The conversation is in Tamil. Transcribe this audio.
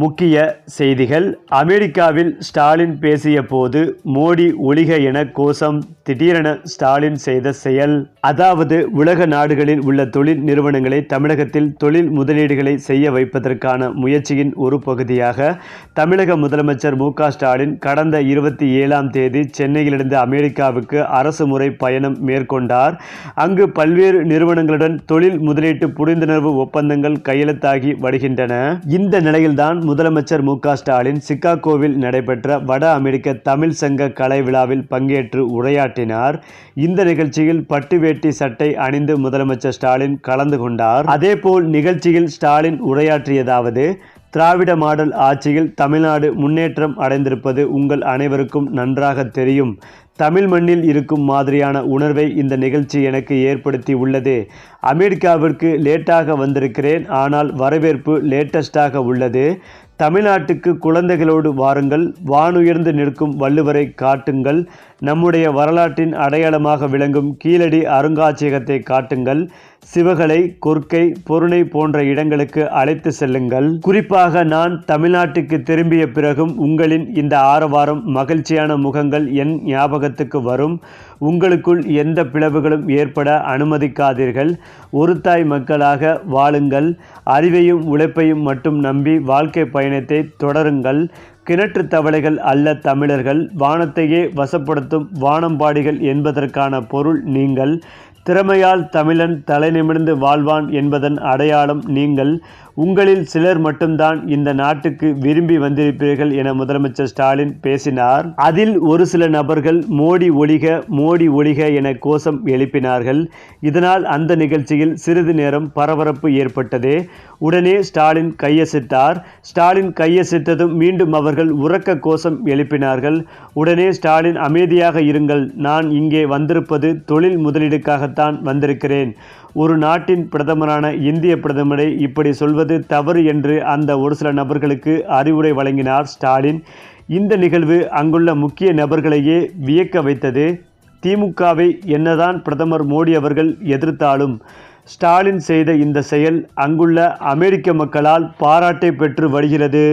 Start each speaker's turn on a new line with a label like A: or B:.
A: முக்கிய செய்திகள். அமெரிக்காவில் ஸ்டாலின் பேசிய போது மோடி ஒளிக என கோஷம் திடீரென ஸ்டாலின் செய்த செயல். அதாவது உலக நாடுகளில் உள்ள தொழில் நிறுவனங்களை தமிழகத்தில் தொழில் முதலீடுகளை செய்ய வைப்பதற்கான முயற்சியின் ஒரு பகுதியாக தமிழக முதலமைச்சர் மு க ஸ்டாலின் கடந்த இருபத்தி ஏழாம் தேதி சென்னையிலிருந்து அமெரிக்காவுக்கு அரசு முறை பயணம் மேற்கொண்டார். அங்கு பல்வேறு நிறுவனங்களுடன் தொழில் முதலீட்டு புரிந்துணர்வு ஒப்பந்தங்கள் கையெழுத்தாகி வருகின்றன. இந்த நிலையில்தான் முதலமைச்சர் மு ஸ்டாலின் சிக்காகோவில் நடைபெற்ற வட அமெரிக்க தமிழ் சங்க கலை விழாவில் பங்கேற்று உரையாற்றினார். இந்த நிகழ்ச்சியில் பட்டு வேட்டி சட்டை அணிந்து முதலமைச்சர் ஸ்டாலின் கலந்து கொண்டார். அதேபோல் நிகழ்ச்சியில் ஸ்டாலின் உரையாற்றியதாவது திராவிட மாடல் ஆட்சியில் தமிழ்நாடு முன்னேற்றம் அடைந்திருப்பது உங்கள் அனைவருக்கும் நன்றாக தெரியும். தமிழ் மண்ணில் இருக்கும் மாதிரியான உணர்வை இந்த நிகழ்ச்சி எனக்கு ஏற்படுத்தி உள்ளது. அமெரிக்காவிற்கு லேட்டாக வந்திருக்கிறேன் ஆனால் வரவேற்பு லேட்டஸ்டாக உள்ளது. தமிழ்நாட்டுக்கு குழந்தைகளோடு வாருங்கள் வானுயர்ந்து நிற்கும் வள்ளுவரை காட்டுங்கள் நம்முடைய வரலாற்றின் அடையாளமாக விளங்கும் கீழடி அருங்காட்சியகத்தை காட்டுங்கள் சிவகலை கொர்க்கை பொருணை போன்ற இடங்களுக்கு அழைத்து செல்லுங்கள். குறிப்பாக நான் தமிழ்நாட்டுக்கு திரும்பிய பிறகும் உங்களின் இந்த ஆரவாரம் மகிழ்ச்சியான முகங்கள் என் ஞாபகத்துக்கு வரும். உங்களுக்குள் எந்த பிளவுகளும் ஏற்பட அனுமதிக்காதீர்கள். ஒரு தாய் மக்களாக வாழுங்கள். அறிவையும் உழைப்பையும் மட்டும் நம்பி வாழ்க்கை பயணத்தை தொடருங்கள். கிணற்று தவளைகள் அல்ல தமிழர்கள். வானத்தையே வசப்படுத்தும் வானம்பாடிகள் என்பதற்கான பொருள் நீங்கள். திறமையால் தமிழன் தலைநிமிர்ந்து வாழ்வான் என்பதன் அடையாளம் நீங்கள். உங்களில் சிலர் மட்டும்தான் இந்த நாட்டுக்கு விரும்பி வந்திருப்பீர்கள் என முதலமைச்சர் ஸ்டாலின் பேசினார். அதில் ஒரு சில நபர்கள் மோடி ஒழிக மோடி ஒழிக என கோஷம் எழுப்பினார்கள். இதனால் அந்த நிகழ்ச்சியில் சிறிது நேரம் பரபரப்பு ஏற்பட்டது. உடனே ஸ்டாலின் கையசித்தார். ஸ்டாலின் கையசித்ததும் மீண்டும் அவர்கள் உறக்க கோஷம் எழுப்பினார்கள். உடனே ஸ்டாலின் அமைதியாக இருங்கள். நான் இங்கே வந்திருப்பது தொழில் முதலீடுக்காகத்தான் வந்திருக்கிறேன். ஒரு நாட்டின் பிரதமரான இந்திய பிரதமரை இப்படி சொல்வது தவறு என்று அந்த ஒரு சில நபர்களுக்கு அறிவுரை வழங்கினார் ஸ்டாலின். இந்த நிகழ்வு அங்குள்ள முக்கிய நபர்களையே வியக்க வைத்தது. திமுகவை என்னதான் பிரதமர் மோடி அவர்கள் எதிர்த்தாலும் ஸ்டாலின் செய்த இந்த செயல் அங்குள்ள அமெரிக்க மக்களால் பாராட்டை பெற்று வருகிறது.